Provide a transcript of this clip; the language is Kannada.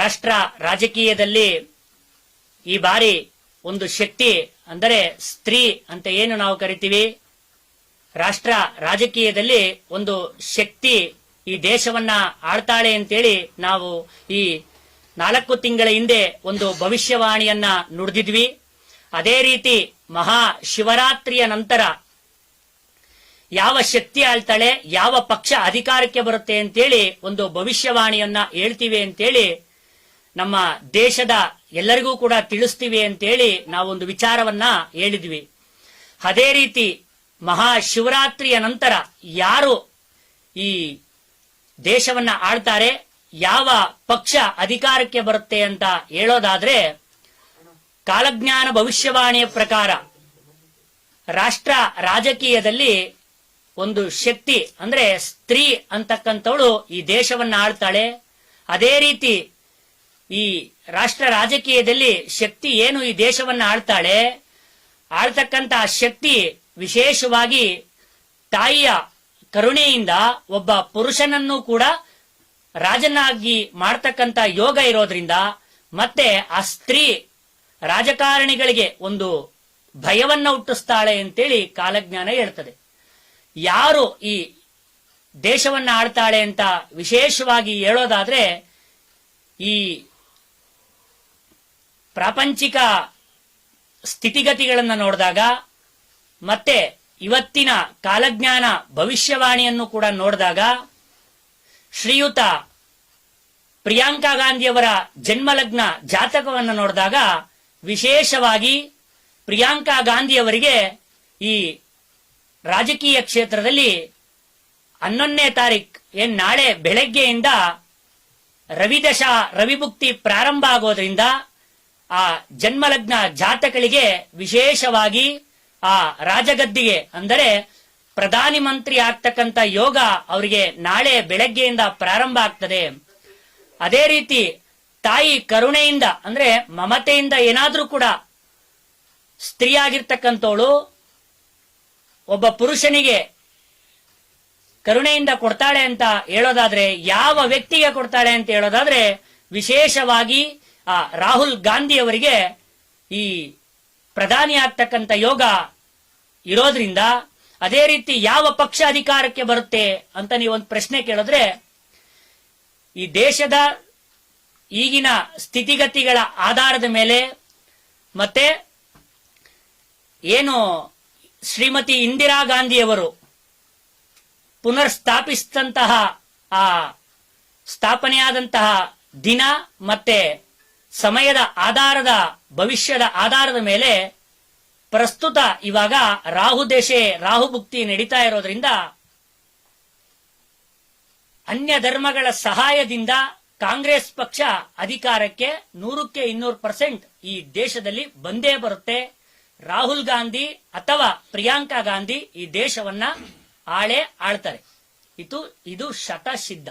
ರಾಷ್ಟ್ರ ರಾಜಕೀಯದಲ್ಲಿ ಈ ಬಾರಿ ಒಂದು ಶಕ್ತಿ ಅಂದರೆ ಸ್ತ್ರೀ ಅಂತ ಏನು ನಾವು ಕರಿತೀವಿ? ರಾಷ್ಟ್ರ ರಾಜಕೀಯದಲ್ಲಿ ಒಂದು ಶಕ್ತಿ ಈ ದೇಶವನ್ನ ಆಳ್ತಾಳೆ ಅಂತೇಳಿ ನಾವು ಈ ನಾಲ್ಕು ತಿಂಗಳ ಹಿಂದೆ ಒಂದು ಭವಿಷ್ಯವಾಣಿಯನ್ನ ನುಡಿದಿದ್ವಿ. ಅದೇ ರೀತಿ ಮಹಾ ಶಿವರಾತ್ರಿಯ ನಂತರ ಯಾವ ಶಕ್ತಿ ಆಳ್ತಾಳೆ, ಯಾವ ಪಕ್ಷ ಅಧಿಕಾರಕ್ಕೆ ಬರುತ್ತೆ ಅಂತೇಳಿ ಒಂದು ಭವಿಷ್ಯವಾಣಿಯನ್ನ ಹೇಳ್ತೀವಿ ಅಂತೇಳಿ ನಮ್ಮ ದೇಶದ ಎಲ್ಲರಿಗೂ ಕೂಡ ತಿಳಿಸ್ತೀವಿ ಅಂತೇಳಿ ನಾವೊಂದು ವಿಚಾರವನ್ನ ಹೇಳಿದ್ವಿ. ಅದೇ ರೀತಿ ಮಹಾಶಿವರಾತ್ರಿಯ ನಂತರ ಯಾರು ಈ ದೇಶವನ್ನ ಆಳ್ತಾರೆ, ಯಾವ ಪಕ್ಷ ಅಧಿಕಾರಕ್ಕೆ ಬರುತ್ತೆ ಅಂತ ಹೇಳೋದಾದ್ರೆ ಕಾಲಜ್ಞಾನ ಭವಿಷ್ಯವಾಣಿಯ ಪ್ರಕಾರ ರಾಷ್ಟ್ರ ರಾಜಕೀಯದಲ್ಲಿ ಒಂದು ಶಕ್ತಿ ಅಂದ್ರೆ ಸ್ತ್ರೀ ಅಂತಕ್ಕಂಥವಳು ಈ ದೇಶವನ್ನ ಆಳ್ತಾಳೆ. ಅದೇ ರೀತಿ ಈ ರಾಷ್ಟ್ರ ರಾಜಕೀಯದಲ್ಲಿ ಶಕ್ತಿ ಏನು ಈ ದೇಶವನ್ನ ಆಳ್ತಾಳೆ? ಆಳ್ತಕ್ಕಂತ ಶಕ್ತಿ ವಿಶೇಷವಾಗಿ ತಾಯಿಯ ಕರುಣೆಯಿಂದ ಒಬ್ಬ ಪುರುಷನನ್ನು ಕೂಡ ರಾಜನಾಗಿ ಮಾಡ್ತಕ್ಕಂತ ಯೋಗ ಇರೋದ್ರಿಂದ ಮತ್ತೆ ಆ ಸ್ತ್ರೀ ರಾಜಕಾರಣಿಗಳಿಗೆ ಒಂದು ಭಯವನ್ನ ಹುಟ್ಟಿಸ್ತಾಳೆ ಅಂತೇಳಿ ಕಾಲಜ್ಞಾನ ಹೇಳ್ತದೆ. ಯಾರು ಈ ದೇಶವನ್ನ ಆಳ್ತಾಳೆ ಅಂತ ವಿಶೇಷವಾಗಿ ಹೇಳೋದಾದ್ರೆ ಈ ಪ್ರಾಪಂಚಿಕ ಸ್ಥಿತಿಗತಿಗಳನ್ನು ನೋಡಿದಾಗ, ಮತ್ತೆ ಇವತ್ತಿನ ಕಾಲಜ್ಞಾನ ಭವಿಷ್ಯವಾಣಿಯನ್ನು ಕೂಡ ನೋಡಿದಾಗ, ಶ್ರೀಯುತ ಪ್ರಿಯಾಂಕಾ ಗಾಂಧಿಯವರ ಜನ್ಮಲಗ್ನ ಜಾತಕವನ್ನು ನೋಡಿದಾಗ, ವಿಶೇಷವಾಗಿ ಪ್ರಿಯಾಂಕಾ ಗಾಂಧಿಯವರಿಗೆ ಈ ರಾಜಕೀಯ ಕ್ಷೇತ್ರದಲ್ಲಿ ಹನ್ನೊಂದನೇ ತಾರೀಖ್, ಏನ್ ನಾಳೆ ಬೆಳಗ್ಗೆಯಿಂದ ರವಿದಶಾ ರವಿಭುಕ್ತಿ ಪ್ರಾರಂಭ ಆಗೋದ್ರಿಂದ ಆ ಜನ್ಮಲಗ್ನ ಜಾತಕಳಿಗೆ ವಿಶೇಷವಾಗಿ ಆ ರಾಜಗದ್ದಿಗೆ ಅಂದರೆ ಪ್ರಧಾನಿ ಮಂತ್ರಿ ಆಗ್ತಕ್ಕಂತ ಯೋಗ ಅವರಿಗೆ ನಾಳೆ ಬೆಳಗ್ಗೆಯಿಂದ ಪ್ರಾರಂಭ ಆಗ್ತದೆ. ಅದೇ ರೀತಿ ತಾಯಿ ಕರುಣೆಯಿಂದ ಅಂದ್ರೆ ಮಮತೆಯಿಂದ ಏನಾದ್ರೂ ಕೂಡ ಸ್ತ್ರೀಯಾಗಿರ್ತಕ್ಕಂಥವಳು ಒಬ್ಬ ಪುರುಷನಿಗೆ ಕರುಣೆಯಿಂದ ಕೊಡ್ತಾಳೆ ಅಂತ ಹೇಳೋದಾದ್ರೆ, ಯಾವ ವ್ಯಕ್ತಿಗೆ ಕೊಡ್ತಾಳೆ ಅಂತ ಹೇಳೋದಾದ್ರೆ, ವಿಶೇಷವಾಗಿ ಆ ರಾಹುಲ್ ಗಾಂಧಿ ಅವರಿಗೆ ಈ ಪ್ರಧಾನಿ ಆಗ್ತಕ್ಕಂಥ ಯೋಗ ಇರೋದ್ರಿಂದ ಅದೇ ರೀತಿ ಯಾವ ಪಕ್ಷ ಅಧಿಕಾರಕ್ಕೆ ಬರುತ್ತೆ ಅಂತ ನೀವು ಒಂದು ಪ್ರಶ್ನೆ ಕೇಳಿದ್ರೆ, ಈ ದೇಶದ ಈಗಿನ ಸ್ಥಿತಿಗತಿಗಳ ಆಧಾರದ ಮೇಲೆ ಮತ್ತೆ ಏನು ಶ್ರೀಮತಿ ಇಂದಿರಾ ಗಾಂಧಿಯವರು ಪುನರ್ ಸ್ಥಾಪಿಸಿದಂತಹ ಆ ಸ್ಥಾಪನೆಯಾದಂತಹ ದಿನ ಮತ್ತೆ ಸಮಯದ ಆಧಾರದ, ಭವಿಷ್ಯದ ಆಧಾರದ ಮೇಲೆ ಪ್ರಸ್ತುತ ಇವಾಗ ರಾಹು ದೇಶೆ ರಾಹು ಭುಕ್ತಿ ನಡೀತಾ ಇರೋದ್ರಿಂದ ಅನ್ಯ ಧರ್ಮಗಳ ಸಹಾಯದಿಂದ ಕಾಂಗ್ರೆಸ್ ಪಕ್ಷ ಅಧಿಕಾರಕ್ಕೆ ನೂರಕ್ಕೆ ಇನ್ನೂರು ಪರ್ಸೆಂಟ್ ಈ ದೇಶದಲ್ಲಿ ಬಂದೇ ಬರುತ್ತೆ. ರಾಹುಲ್ ಗಾಂಧಿ ಅಥವಾ ಪ್ರಿಯಾಂಕಾ ಗಾಂಧಿ ಈ ದೇಶವನ್ನ ಆಳೆ ಆಳ್ತಾರೆ. ಇದು ಇದು ಶತಸಿದ್ಧ.